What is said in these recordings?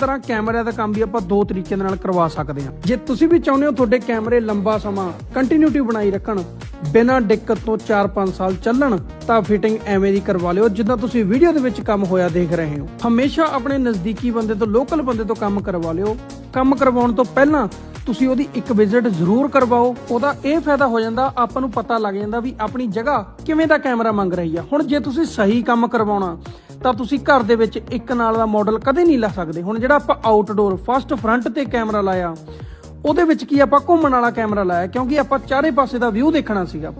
ਤਰ੍ਹਾਂ ਕੈਮਰਿਆਂ ਦਾ ਕੰਮ ਵੀ ਆਪਾਂ ਦੋ ਤਰੀਕੇ ਦੇ ਨਾਲ ਕਰਵਾ ਸਕਦੇ ਹਾਂ। ਜੇ ਤੁਸੀਂ ਵੀ ਚਾਹੁੰਦੇ ਹੋ ਤੁਹਾਡੇ ਕੈਮਰੇ ਲੰਬਾ ਸਮਾਂ ਕੰਟੀਨਿਊਟੀ ਬਣਾਈ ਰੱਖਣ, ਬਿਨਾਂ ਦਿੱਕਤ ਤੋਂ 4-5 ਸਾਲ ਚੱਲਣ, ਤਾਂ ਫਿਟਿੰਗ ਐਵੇਂ ਦੀ ਕਰਵਾ ਲਿਓ, ਜਿੱਦਾਂ ਤੁਸੀਂ ਵੀਡੀਓ ਦੇ ਵਿੱਚ ਕੰਮ ਹੋਇਆ ਦੇਖ ਰਹੇ ਹੋ। ਹਮੇਸ਼ਾ ਆਪਣੇ ਨਜ਼ਦੀਕੀ ਬੰਦੇ ਤੋਂ ਲੋਕਲ ਬੰਦੇ ਤੋਂ ਕੰਮ ਕਰਵਾ ਲਿਓ। ਕੰਮ ਕਰਵਾਉਣ ਤੋਂ ਪਹਿਲਾਂ ਤੁਸੀਂ ਉਹਦੀ ਇੱਕ ਵਿਜ਼ਿਟ ਜ਼ਰੂਰ ਕਰਵਾਓ। ਉਹਦਾ ਇਹ ਫਾਇਦਾ ਹੋ ਜਾਂਦਾ, ਆਪਾਂ ਨੂੰ ਪਤਾ ਲੱਗ ਜਾਂਦਾ ਵੀ ਆਪਣੀ ਜਗ੍ਹਾ ਕਿਵੇਂ ਦਾ ਕੈਮਰਾ ਮੰਗ ਰਹੀ ਆ। ਹੁਣ ਜੇ ਤੁਸੀਂ ਸਹੀ ਕੰਮ ਕਰਵਾਉਣਾ ਤਾਂ ਤੁਸੀਂ ਘਰ ਦੇ ਵਿੱਚ ਇੱਕ ਨਾਲ ਦਾ ਮਾਡਲ ਕਦੇ ਨਹੀਂ ਲਾ ਸਕਦੇ। ਹੁਣ ਜਿਹੜਾ ਆਪਾਂ ਆਊਟਡੋਰ ਫਸਟ ਫਰੰਟ ਤੇ ਕੈਮਰਾ ਲਾਇਆ, ਉਹਦੇ ਵਿੱਚ ਕੀ ਆਪਾਂ ਘੁੰਮਣ ਵਾਲਾ ਕੈਮਰਾ ਲਾਇਆ? ਕਿਉਂਕਿ ਆਪਾਂ ਚਾਰੇ ਪਾਸੇ ਦਾ ਵਿਊ ਦੇਖਣਾ ਸੀਗਾ।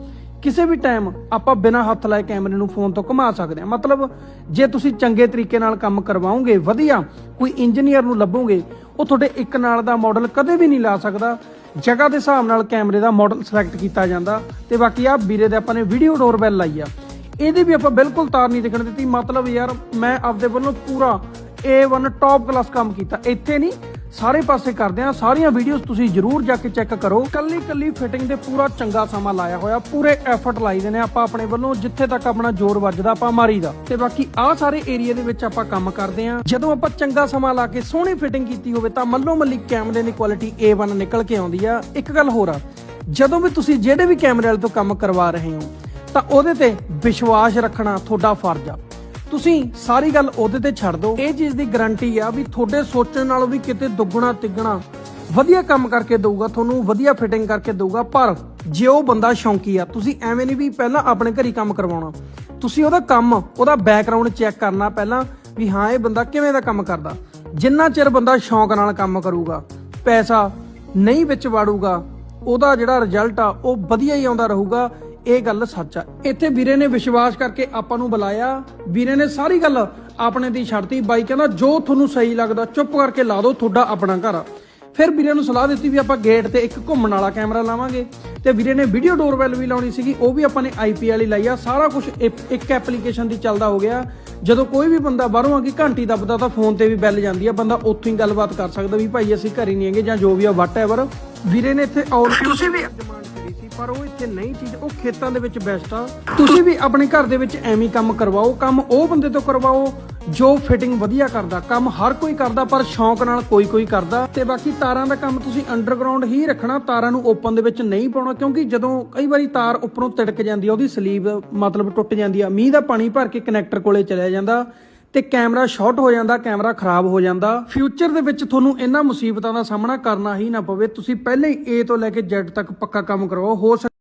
ਕਿਸੇ ਵੀ ਟਾਈਮ ਆਪਾਂ ਬਿਨਾਂ ਹੱਥ ਲਾਏ ਕੈਮਰੇ ਨੂੰ ਫੋਨ ਤੋਂ ਘੁਮਾ ਸਕਦੇ ਹਾਂ। ਮਤਲਬ ਜੇ ਤੁਸੀਂ ਚੰਗੇ ਤਰੀਕੇ ਨਾਲ ਕੰਮ ਕਰਵਾਓਗੇ, ਵਧੀਆ, ਕੋਈ ਇੰਜੀਨੀਅਰ ਨੂੰ ਲੱਭੋਗੇ, ਉਹ ਤੁਹਾਡੇ ਇੱਕ ਨਾਲ ਦਾ ਮਾਡਲ ਕਦੇ ਵੀ ਨਹੀਂ ਲਾ ਸਕਦਾ। ਜਗ੍ਹਾ ਦੇ ਹਿਸਾਬ ਨਾਲ ਕੈਮਰੇ ਦਾ ਮਾਡਲ ਸਿਲੈਕਟ ਕੀਤਾ ਜਾਂਦਾ। ਤੇ ਬਾਕੀ ਆ ਵੀਰੇ ਦੇ ਆਪਾਂ ਨੇ ਵੀਡੀਓ ਡੋਰਬੈਲ ਲਾਈ ਆ। ਇਹਦੀ ਵੀ ਆਪਾਂ ਬਿਲਕੁਲ ਤਾਰ ਨਹੀਂ ਦਿਖਣ ਦਿੱਤੀ। ਮਤਲਬ ਯਾਰ, ਮੈਂ ਆਪਦੇ ਵੱਲੋਂ ਪੂਰਾ A1 ਟੌਪ ਕਲਾਸ ਕੰਮ ਕੀਤਾ। ਇੱਥੇ ਨਹੀਂ, ਸਾਰੇ ਪਾਸੇ ਕਰਦੇ ਆ ਸਾਰੀਆਂ ਵੀਡੀਓਜ਼ ਤੁਸੀਂ ਜਰੂਰ ਜਾ ਕੇ ਚੈੱਕ ਕਰੋ। ਕੱਲੀ ਕੱਲੀ ਫਿਟਿੰਗ ਦੇ ਪੂਰਾ ਚੰਗਾ ਸਮਾਂ ਲਾਇਆ ਹੋਇਆ। ਪੂਰੇ ਐਫਰਟ ਲਾਈਦੇ ਨੇ ਆਪਾਂ ਆਪਣੇ ਵੱਲੋਂ, ਜਿੱਥੇ ਤੱਕ ਆਪਣਾ ਜ਼ੋਰ ਵੱਜਦਾ ਆਪਾਂ ਮਾਰੀਦਾ। ਤੇ ਬਾਕੀ ਆਹ ਸਾਰੇ ਏਰੀਆ ਦੇ ਵਿੱਚ ਆਪਾਂ ਕੰਮ ਕਰਦੇ ਆ ਜਦੋਂ ਆਪਾਂ ਚੰਗਾ ਸਮਾਂ ਲਾ ਕੇ ਸੋਹਣੀ ਫਿਟਿੰਗ ਕੀਤੀ ਹੋਵੇ ਤਾਂ ਮੱਲੋ ਮੱਲੀ ਕੈਮਰੇ ਦੀ ਕੁਆਲਿਟੀ A1 ਨਿਕਲ ਕੇ ਆਉਂਦੀ ਆ। ਇੱਕ ਗੱਲ ਹੋਰ ਆ, ਜਦੋਂ ਵੀ ਤੁਸੀਂ ਜਿਹੜੇ ਵੀ ਕੈਮਰੇ ਵਾਲੇ ਤੋਂ ਕੰਮ ਕਰਵਾ ਰਹੇ ਹੋ ਤਾਂ ਉਹਦੇ ਤੇ ਵਿਸ਼ਵਾਸ ਰੱਖਣਾ ਤੁਹਾਡਾ ਫਰਜ਼ ਆ। ਤੁਸੀਂ ਸਾਰੀ ਗੱਲ ਉਹਦੇ ਤੇ ਛੱਡ ਦਿਓ। ਇਹ ਚੀਜ਼ ਦੀ ਗਾਰੰਟੀ ਆ ਵੀ ਤੁਹਾਡੇ ਸੋਚਣ ਨਾਲੋਂ ਵੀ ਕਿਤੇ ਦੁੱਗਣਾ, ਤਿੱਗਣਾ ਵਧੀਆ ਕੰਮ ਕਰਕੇ ਦਊਗਾ, ਤੁਹਾਨੂੰ ਵਧੀਆ ਫਿਟਿੰਗ ਕਰਕੇ ਦਊਗਾ, ਪਰ ਜੇ ਉਹ ਬੰਦਾ ਸ਼ੌਂਕੀ ਆ, ਤੁਸੀਂ ਐਵੇਂ ਨਹੀਂ ਵੀ ਪਹਿਲਾਂ ਆਪਣੇ ਘਰੀ ਕੰਮ ਕਰਵਾਉਣਾ। ਤੁਸੀਂ ਉਹਦਾ ਕੰਮ, ਉਹਦਾ ਬੈਕਗ੍ਰਾਉਂਡ ਚੈੱਕ ਕਰਨਾ ਪਹਿਲਾਂ ਵੀ ਹਾਂ, ਇਹ ਬੰਦਾ ਕਿਵੇਂ ਦਾ ਕੰਮ ਕਰਦਾ। ਜਿੰਨਾ ਚਿਰ ਬੰਦਾ ਸ਼ੌਂਕ ਨਾਲ ਕੰਮ ਕਰੂਗਾ, ਪੈਸਾ ਨਹੀਂ ਵਿੱਚ ਵਾੜੂਗਾ, ਉਹਦਾ ਜਿਹੜਾ ਰਿਜ਼ਲਟ ਆ, ਉਹ ਵਧੀਆ ਹੀ ਆਉਂਦਾ ਰਹੂਗਾ। ਇਹ ਗੱਲ ਸੱਚ ਆ। ਇੱਥੇ ਵੀਰੇ ਨੇ ਵਿਸ਼ਵਾਸ ਕਰਕੇ ਆਪਾਂ ਨੂੰ ਬੁਲਾਇਆ। ਵੀਰੇ ਨੇ ਸਾਰੀ ਗੱਲ ਆਪਣੇ ਦੀ ਛੱਡਤੀ। ਬਾਈ ਕਹਿੰਦਾ, ਜੋ ਤੁਹਾਨੂੰ ਸਹੀ ਲੱਗਦਾ, ਚੁੱਪ ਕਰਕੇ ਲਾ ਦਿਓ, ਤੁਹਾਡਾ ਆਪਣਾ ਘਰ ਆ। ਫਿਰ ਵੀਰੇ ਨੂੰ ਸਲਾਹ ਦਿੱਤੀ ਵੀ ਆਪਾਂ ਗੇਟ ਤੇ ਇੱਕ ਘੁੰਮਣ ਵਾਲਾ ਕੈਮਰਾ ਲਾਵਾਂਗੇ। ਤੇ ਵੀਰੇ ਨੇ ਵੀਡੀਓ ਡੋਰਬੈਲ ਵੀ ਲਾਉਣੀ ਸੀਗੀ, ਉਹ ਵੀ ਆਪਾਂ ਨੇ ਆਈਪੀ ਵਾਲੀ ਲਾਈ ਆ। ਸਾਰਾ ਕੁਝ ਇੱਕ ਐਪਲੀਕੇਸ਼ਨ ਦੀ ਚੱਲਦਾ ਹੋ ਗਿਆ। ਜਦੋਂ ਕੋਈ ਵੀ ਬੰਦਾ ਬਾਹਰੋਂ ਆ ਕੇ ਘੰਟੀ ਦੱਬਦਾ, ਤਾਂ ਫੋਨ ਤੇ ਵੀ ਬੈਲ ਜਾਂਦੀ ਆ। ਬੰਦਾ ਉੱਥੋਂ ਹੀ ਗੱਲਬਾਤ ਕਰ ਸਕਦਾ ਵੀ ਭਾਈ, ਅਸੀਂ ਘਰੇ ਹੀ ਨਹੀਂ ਹੈਗੇ ਜਾਂ ਜੋ ਵੀ ਆ ਵਟਐਵਰ ਵੀਰੇ ਨੇ ਇੱਥੇ ਆਲ ਤੁਸੀਂ ਵੀ ਪਰ ਉਹ ਇੱਥੇ ਨਹੀਂ ਚੀਜ਼ ਉਹ ਖੇਤਾਂ ਦੇ ਵਿੱਚ ਬੈਸਟ ਆ। ਤੁਸੀਂ ਵੀ ਆਪਣੇ ਘਰ ਦੇ ਵਿੱਚ ਐਵੇਂ ਕੰਮ ਕਰਵਾਓ, ਕੰਮ ਉਹ ਬੰਦੇ ਤੋਂ ਕਰਵਾਓ ਜੋ ਫਿਟਿੰਗ ਵਧੀਆ ਕਰਦਾ। ਕੰਮ ਹਰ ਕੋਈ ਕਰਦਾ, ਪਰ ਸ਼ੌਂਕ ਨਾਲ ਕੋਈ ਕੋਈ ਕਰਦਾ। ਤੇ ਬਾਕੀ ਤਾਰਾਂ ਦਾ ਕੰਮ ਤੁਸੀਂ ਅੰਡਰਗਰਾਉਂਡ ਹੀ ਰੱਖਣਾ, ਤਾਰਾਂ ਨੂੰ ਓਪਨ ਦੇ ਵਿੱਚ ਨਹੀਂ ਪਾਉਣਾ, ਕਿਉਂਕਿ ਜਦੋਂ ਕਈ ਵਾਰੀ ਤਾਰ ਉੱਪਰੋਂ ਤਿੜਕ ਜਾਂਦੀ ਆ, ਉਹਦੀ ਸਲੀਵ ਮਤਲਬ ਟੁੱਟ ਜਾਂਦੀ ਆ, ਮੀਂਹ ਦਾ ਪਾਣੀ ਭਰ ਕੇ ਕਨੈਕਟਰ ਕੋਲੇ ਚਲਿਆ ਜਾਂਦਾ। ਤੇ ਕੈਮਰਾ ਸ਼ਾਰਟ ਹੋ ਜਾਂਦਾ, ਕੈਮਰਾ ਖਰਾਬ ਹੋ ਜਾਂਦਾ। ਫਿਊਚਰ ਦੇ ਵਿੱਚ ਤੁਹਾਨੂੰ ਇਹਨਾਂ ਮੁਸੀਬਤਾਂ ਦਾ ਸਾਹਮਣਾ ਕਰਨਾ ਹੀ ਨਾ ਪਵੇ। ਤੁਸੀਂ ਪਹਿਲੇ ਹੀ A ਤੋਂ ਲੈ ਕੇ Z ਤੱਕ ਪੱਕਾ ਕੰਮ ਕਰਵਾਓ। ਹੋ ਸਕ-